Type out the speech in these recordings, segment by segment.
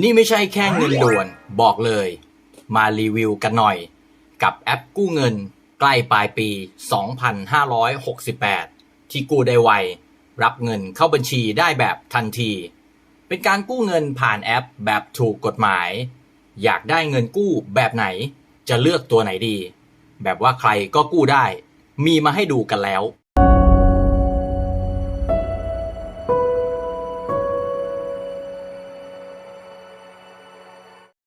นี่ไม่ใช่แค่เงินด่วน บอกเลย มารีวิวกันหน่อย กับแอปกู้เงิน ใกล้ปลายปี 2568 ที่กู้ได้ไว รับเงินเข้าบัญชีได้แบบทันที เป็นการกู้เงินผ่านแอปแบบถูกกฎหมาย อยากได้เงินกู้แบบไหน จะเลือกตัวไหนดี แบบว่าใครก็กู้ได้ มีมาให้ดูกันแล้ว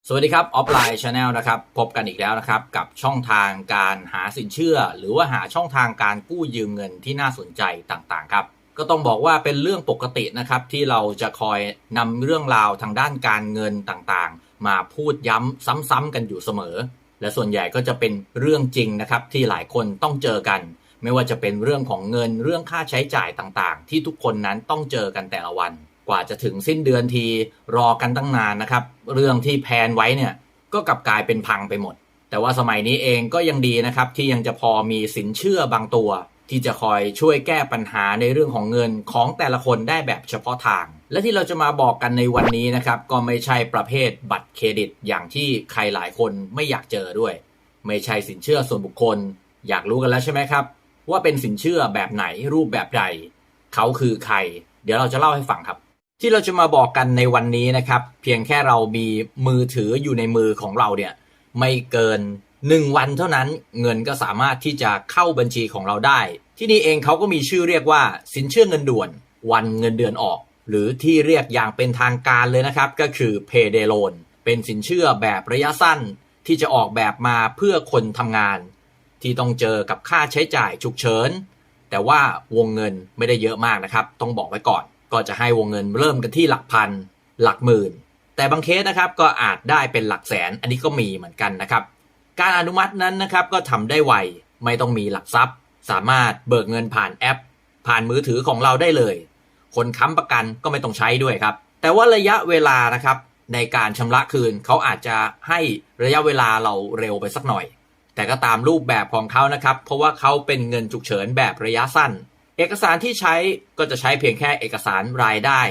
สวัสดีครับ ออฟไลน์ชาแนลนะครับ พบกันอีกแล้วนะครับ กับช่องทางการหาสินเชื่อ หรือว่าหาช่องทางการกู้ยืมเงินที่น่าสนใจต่างๆ ครับ ก็ต้องบอกว่าเป็นเรื่องปกตินะครับ ที่เราจะคอยนำเรื่องราวทางด้านการเงินต่างๆ มาพูดย้ำซ้ำๆกันอยู่เสมอ และส่วนใหญ่ก็จะเป็นเรื่องจริงนะครับ ที่หลายคนต้องเจอกัน ไม่ว่าจะเป็นเรื่องของเงินเรื่องค่าใช้จ่ายต่างๆ ที่ทุกคนนั้นต้องเจอกันแต่ละวัน กว่าจะถึงสิ้นเดือนทีรอกันตั้งนานนะครับ เรื่องที่แพนไว้เนี่ยก็กลับกลายเป็นพังไปหมด แต่ว่าสมัยนี้เองก็ยังดีนะครับ ที่ยังจะพอมีสินเชื่อบางตัว ที่จะคอยช่วยแก้ปัญหาในเรื่องของเงินของแต่ละคนได้แบบเฉพาะทาง และที่เราจะมาบอกกันในวันนี้นะครับ ก็ไม่ใช่ประเภทบัตรเครดิต อย่างที่ใครหลายคนไม่อยากเจอด้วย ไม่ใช่สินเชื่อส่วนบุคคล อยากรู้กันแล้วใช่ไหมครับ ว่าเป็นสินเชื่อแบบไหนรูปแบบใดเขาคือใคร เดี๋ยวเราจะเล่าให้ฟังครับ ที่เราจะมาบอกกันในวันนี้นะครับ เพียงแค่เรามีมือถืออยู่ในมือของเราเนี่ยไม่เกิน 1 วันเท่านั้นเงินก็สามารถที่จะเข้าบัญชีของเราได้ ที่นี่เองเขาก็มีชื่อเรียกว่า สินเชื่อเงินด่วน วันเงินเดือนออก หรือที่เรียกอย่างเป็นทางการเลยนะครับ ก็คือ Payday Loan เป็นสินเชื่อแบบระยะสั้นที่จะออกแบบมาเพื่อคนทำงาน ที่ต้องเจอกับค่าใช้จ่ายฉุกเฉินแต่ว่าวงเงินไม่ได้เยอะมากนะครับ ต้องบอกไว้ก่อน ก็จะให้วงเงินเริ่มกันที่หลักพัน หลักหมื่น แต่บางเคสนะครับก็อาจได้เป็นหลักแสน อันนี้ก็มีเหมือนกันนะครับ การอนุมัตินั้นนะครับก็ทำได้ไว ไม่ต้องมีหลักทรัพย์ สามารถเบิกเงินผ่านแอป ผ่านมือถือของเราได้เลย คนค้ำประกันก็ไม่ต้องใช้ด้วยครับ แต่ว่าระยะเวลานะครับในการชำระคืนเขาอาจจะให้ระยะเวลาเราเร็วไปสักหน่อย แต่ก็ตามรูปแบบของเขานะครับ เพราะว่าเขาเป็นเงินฉุกเฉินแบบระยะสั้น เอกสารที่ใช้ก็จะใช้เพียงแค่เอกสารรายได้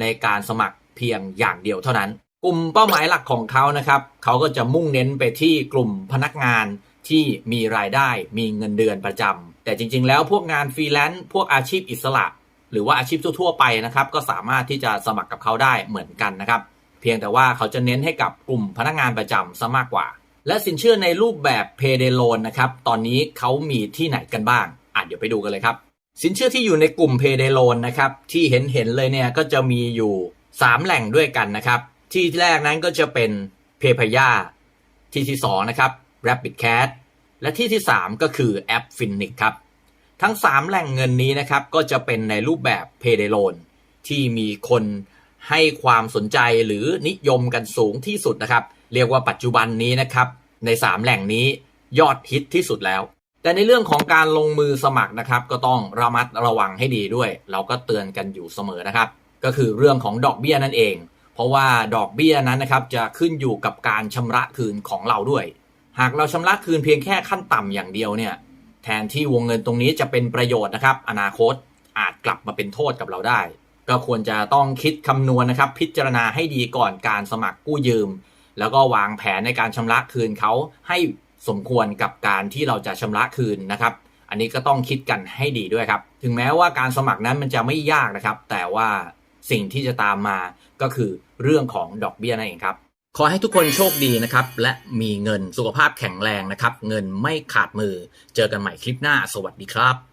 ในการสมัครเพียงอย่างเดียวเท่านั้น กลุ่มเป้าหมายหลักของเขานะครับเขาก็จะมุ่งเน้นไปที่กลุ่มพนักงานที่มีรายได้มีเงินเดือนประจำแต่จริง ๆ แล้วพวกงานฟรีแลนซ์พวกอาชีพอิสระ หรือว่าอาชีพทั่วๆไปนะครับ ก็สามารถที่จะสมัครกับเขาได้เหมือนกันนะครับ เพียงแต่ว่าเขาจะเน้นให้กับกลุ่มพนักงานประจำซะมากกว่า และสินเชื่อในรูปแบบ Payday Loan นะครับตอนนี้เขามีที่ไหนกันบ้างอะเดี๋ยวไปดูกันเลยครับ สินเชื่อที่อยู่ในกลุ่ม Payday Loan นะครับที่เห็นเห็นๆเลยเนี่ยก็จะมีอยู่ 3 แหล่งด้วยกันนะครับ ที่แรกนั้นก็จะเป็น PayPaya ที่ที่2นะครับ Rapid Cash และที่ที่ 3 ก็คือแอป Finnic ครับ ทั้ง 3 แหล่งเงินนี้นะครับก็จะเป็นในรูปแบบ Payday Loan ที่มีคนให้ความสนใจหรือนิยมกันสูงที่สุดนะครับ เรียกว่าปัจจุบันนี้นะครับ ใน 3 แหล่งนี้ยอดฮิตที่สุดแล้ว แต่ในเรื่องของการลงมือสมัครนะครับ ก็ต้องระมัดระวังให้ดีด้วย เราก็เตือนกันอยู่เสมอนะครับ ก็คือเรื่องของดอกเบี้ยนั่นเอง เพราะว่าดอกเบี้ยนั้นนะครับจะขึ้นอยู่กับการชำระคืนของเราด้วย หากเราชำระคืนเพียงแค่ขั้นต่ำอย่างเดียวเนี่ยแทนที่วงเงินตรงนี้จะเป็นประโยชน์นะครับ อนาคตอาจกลับมาเป็นโทษกับเราได้ ก็ควรจะต้องคิดคำนวณนะครับ พิจารณาให้ดีก่อนการสมัครกู้ยืม แล้วก็วางแผนในการชำระคืนเขาให้ สมควรกับการที่เราจะชำระคืนนะครับ อันนี้ก็ต้องคิดกันให้ดีด้วยครับ ถึงแม้ว่าการสมัครนั้นมันจะไม่ยากนะครับ แต่ว่าสิ่งที่จะตามมาก็คือเรื่องของดอกเบี้ยนั่นเองครับ ขอให้ทุกคนโชคดีนะครับ และมีเงินสุขภาพแข็งแรงนะครับ เงินไม่ขาดมือ เจอกันใหม่คลิปหน้า สวัสดีครับ